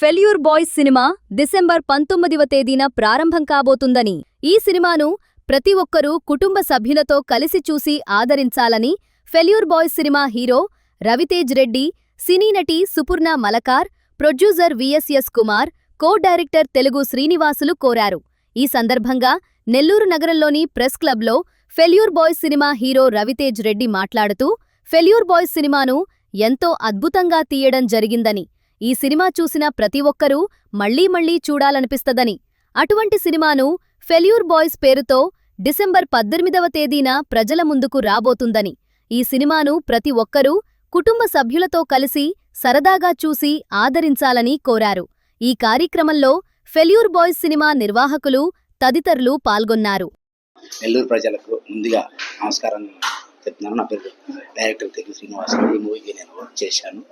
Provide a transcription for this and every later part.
Failure boys cinema December పంతొమ్మిదివ తేదీన ప్రారంభం కాబోతుందని. ఈ సినిమాను ప్రతి ఒక్కరూ కుటుంబ సభ్యులతో కలిసి చూసి ఆదరించాలని failure boys cinema hero Raviteja Reddy cine నటి Supurna Malakar producer VSS Kumar co director Telugu Srinivasulu కోరారు. ఈ సందర్భంగా నెల్లూరు నగరంలోని ప్రెస్ క్లబ్లో failure boys cinema hero Raviteja Reddy మాట్లాడుతూ ఫెల్యూర్ బాయ్స్ సినిమాను ఎంతో అద్భుతంగా తీయడం జరిగిందని ఈ సినిమా చూసిన ప్రతి ఒక్కరూ మళ్ళీ మళ్ళీ చూడాలనిపిస్తదని. అటువంటి సినిమాను ఫెల్యూర్ బాయ్స్ పేరుతో డిసెంబర్ పద్దెనిమిదవ తేదీన ప్రజల ముందుకు రాబోతుందని. ఈ సినిమాను ప్రతి ఒక్కరూ కుటుంబ సభ్యులతో కలిసి సరదాగా చూసి ఆదరించాలని కోరారు. ఈ కార్యక్రమంలో ఫెల్యూర్ బాయ్స్ సినిమా నిర్వాహకులు తదితరులు పాల్గొన్నారు. నెల్లూరు ప్రజలకు ముందుగా నమస్కారం చెప్తున్నాను. నా పేరు డైరెక్టర్ తెలుగు శ్రీనివాస్ ఈ మూవీకి నేను వర్క్ చేశాను.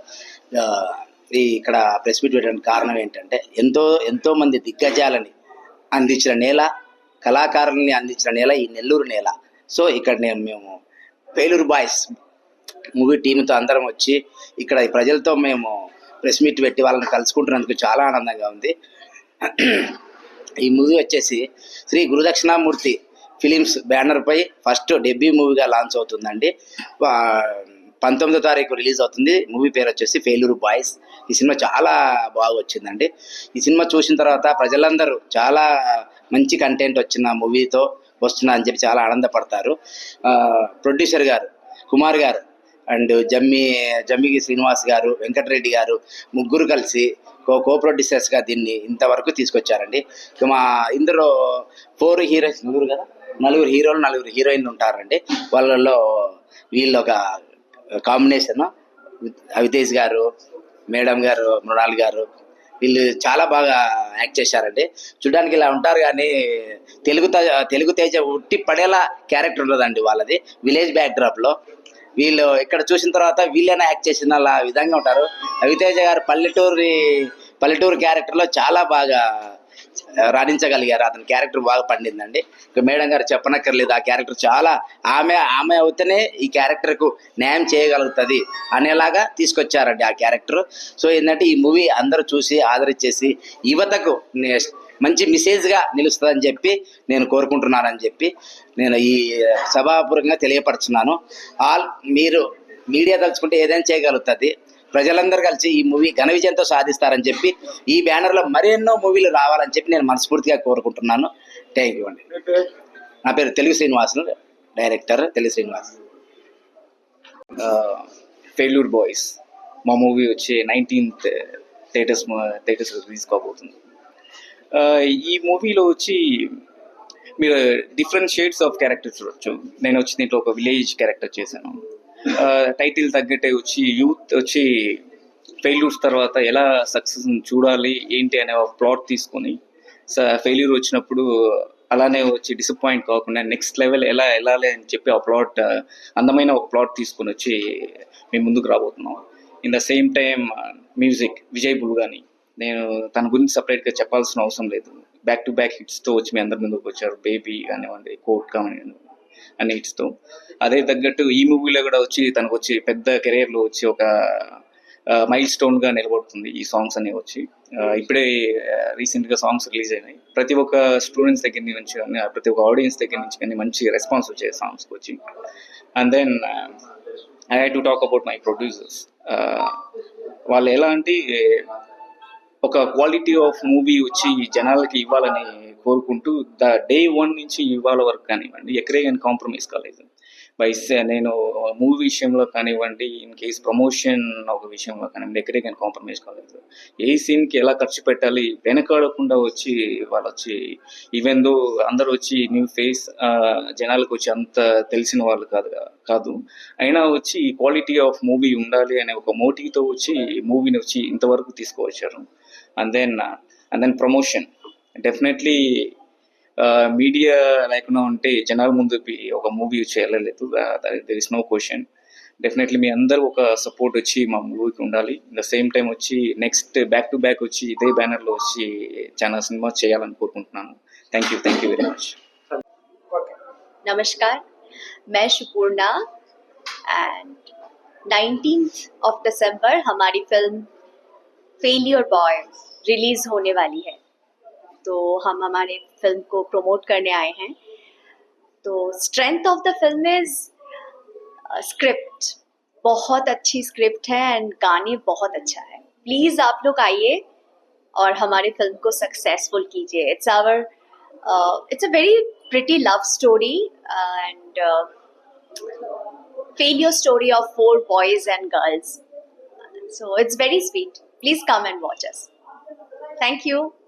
ఈ ఇక్కడ ప్రెస్ మీట్ పెట్టడానికి కారణం ఏంటంటే ఎంతో ఎంతో మంది దిగ్గజాలని అందించిన నేల కళాకారుల్ని అందించిన నేల ఈ నెల్లూరు నేల. సో ఇక్కడ నేను మేము పేలూరు బాయ్స్ మూవీ టీంతో అందరం వచ్చి ఇక్కడ ఈ ప్రజలతో మేము ప్రెస్ మీట్ పెట్టి వాళ్ళని కలుసుకుంటున్నందుకు చాలా ఆనందంగా ఉంది. ఈ మూవీ వచ్చేసి శ్రీ గురుదక్షిణామూర్తి ఫిలిమ్స్ బ్యానర్పై ఫస్ట్ డెబ్యూ మూవీగా లాంచ్ అవుతుందండి. పంతొమ్మిదో తారీఖు రిలీజ్ అవుతుంది. మూవీ పేరు వచ్చేసి ఫెయిలూరు బాయ్స్. ఈ సినిమా చాలా బాగా వచ్చిందండి ఈ సినిమా చూసిన తర్వాత ప్రజలందరూ చాలా మంచి కంటెంట్ వచ్చిన మూవీతో వస్తున్నా అని చెప్పి చాలా ఆనందపడతారు. ప్రొడ్యూసర్ గారు కుమార్ గారు అండ్ జమ్మి జమ్మికి శ్రీనివాస్ గారు వెంకటరెడ్డి గారు ముగ్గురు కలిసి కో కో ప్రొడ్యూసర్స్గా దీన్ని ఇంతవరకు తీసుకొచ్చారండి. ఇక మా ఇందులో ఫోర్ హీరోయిన్స్ నలుగురు కదా? నలుగురు హీరోలు నలుగురు హీరోయిన్లు ఉంటారండి. వాళ్ళల్లో వీళ్ళు ఒక కాంబినేషన్ అవితేజ్ గారు మేడం గారు మృణాల్ గారు వీళ్ళు చాలా బాగా యాక్ట్ చేశారండి. చూడడానికి ఇలా ఉంటారు కానీ తెలుగు తేజ తెలుగు తేజ ఉట్టి పడేలా క్యారెక్టర్ ఉండదండి వాళ్ళది. విలేజ్ బ్యాక్డ్రాప్లో వీళ్ళు ఇక్కడ చూసిన తర్వాత వీళ్ళైనా యాక్ట్ చేసిన అలా విధంగా ఉంటారు. రవితేజ గారు పల్లెటూరి పల్లెటూరు క్యారెక్టర్లో చాలా బాగా రాణించగలిగారు. అతని క్యారెక్టర్ బాగా పండిందండి. ఇక మేడం గారు చెప్పనక్కర్లేదు ఆ క్యారెక్టర్ చాలా ఆమె ఆమె అవుతేనే ఈ క్యారెక్టర్కు న్యాయం చేయగలుగుతుంది అనేలాగా తీసుకొచ్చారండి ఆ క్యారెక్టర్. సో ఏంటంటే ఈ మూవీ అందరూ చూసి ఆదరించేసి యువతకు నే- మంచి మెసేజ్గా నిలుస్తుందని చెప్పి నేను కోరుకుంటున్నానని చెప్పి నేను ఈ సభాపూర్వకంగా తెలియపరుచున్నాను. ఆల్ మీరు మీడియా తలుచుకుంటే ఏదైనా చేయగలుగుతుంది. ప్రజలందరూ కలిసి ఈ మూవీ ఘన విజయంతో సాధిస్తారని చెప్పి ఈ బ్యానర్లో మరెన్నో మూవీలు రావాలని చెప్పి నేను మనస్ఫూర్తిగా కోరుకుంటున్నాను. థ్యాంక్ యూ అండి. నా పేరు Telugu Srinivas director Telugu Srinivas. Failure boys. మా మూవీ వచ్చి నైన్టీన్త్ థియేటర్స్ థియేటర్స్ రిలీజ్ కాబోతుంది. ఆ, ఈ మూవీలో వచ్చి మీరు డిఫరెంట్ షేడ్స్ ఆఫ్ క్యారెక్టర్ చూడొచ్చు. నేను వచ్చి దీంట్లో ఒక విలేజ్ క్యారెక్టర్ చేశాను. టైటిల్ తగ్గట్టే వచ్చి యూత్ వచ్చి ఫెయిల్యూర్స్ తర్వాత ఎలా సక్సెస్ చూడాలి ఏంటి అనే ఒక ప్లాట్ తీసుకొని ఫెయిల్యూర్ వచ్చినప్పుడు అలానే వచ్చి డిసప్పాయింట్ కాకుండా నెక్స్ట్ లెవెల్ ఎలా వెళ్ళాలి అని చెప్పి ఆ ప్లాట్ అందమైన ఒక ప్లాట్ తీసుకొని వచ్చి మేము ముందుకు రాబోతున్నాం. In the same time music Vijay Bulgani నేను తన గురించి సపరేట్గా చెప్పాల్సిన అవసరం లేదు. బ్యాక్ టు బ్యాక్ హిట్స్తో వచ్చి మీ అందరి ముందుకు వచ్చారు. బేబీ కానివ్వండి కోట్ కానివ్వండి. అన్నిటితో అదే తగ్గట్టు ఈ మూవీలో కూడా వచ్చి తనకు వచ్చి పెద్ద కెరీర్లో వచ్చి ఒక మైల్ స్టోన్గా నిలబడుతుంది ఈ సాంగ్స్ అనేవి వచ్చి. ఇప్పుడే రీసెంట్గా సాంగ్స్ రిలీజ్ అయినాయి. ప్రతి ఒక్క స్టూడెంట్స్ దగ్గర నుంచి కానీ ప్రతి ఒక్క ఆడియన్స్ దగ్గర నుంచి కానీ మంచి రెస్పాన్స్ వచ్చాయి సాంగ్స్ వచ్చి. And then I have to talk about my producers. వాళ్ళు ఎలా అంటే ఒక క్వాలిటీ ఆఫ్ మూవీ వచ్చి జనాలకి ఇవ్వాలని కోరుకుంటూ ద డే వన్ నుంచి ఇవాళ వరకు కానివ్వండి ఎక్కడే కానీ కాంప్రమైజ్ కాలేదు. బై నేను మూవీ విషయంలో కానివ్వండి ఇన్ కేస్ ప్రమోషన్ ఒక విషయంలో కానివ్వండి ఎక్కడే కానీ కాంప్రమైజ్ కాలేదు. ఏ సీన్కి ఎలా ఖర్చు పెట్టాలి వెనకాడకుండా వచ్చి వాళ్ళు వచ్చి ఈవెన్ దో అందరూ వచ్చి న్యూ ఫేస్ జనాలకు వచ్చి అంత తెలిసిన వాళ్ళు కాదు కాదు. అయినా వచ్చి క్వాలిటీ ఆఫ్ మూవీ ఉండాలి అనే ఒక మోటివ్తో వచ్చి మూవీని వచ్చి ఇంతవరకు తీసుకువచ్చారు. And then and then promotion. Definitely media లేకుండా ఉంటే జనాల ముందు ఒక మూవీ వచ్చి వెళ్ళలేదు there is no question definitely మీ అందరూ ఒక సపోర్ట్ వచ్చి మా మూవీకి ఉండాలి ద సేమ్ టైం వచ్చి నెక్స్ట్ బ్యాక్ టు బ్యాక్ వచ్చి ఇదే బ్యానర్లో వచ్చి చాలా సినిమా చేయాలని కోరుకుంటున్నాను thank you thank you very much नमस्कार मैं सुपूर्णा एंड 19th ऑफ दिसंबर हमारी फिल्म फेलियर बॉय रिलीज होने वाली है तो हम हमारे फ़िल्म को प्रमोट करने आए हैं तो strength of the film is script बहुत अच्छी स्क्रिप्ट है एंड गाने बहुत अच्छा है प्लीज़ आप लोग आइए और हमारे फ़िल्म को सक्सेसफुल कीजिए it's our it's a very pretty love story and failure story of four boys and girls. So it's very sweet. Please come and watch us. Thank you.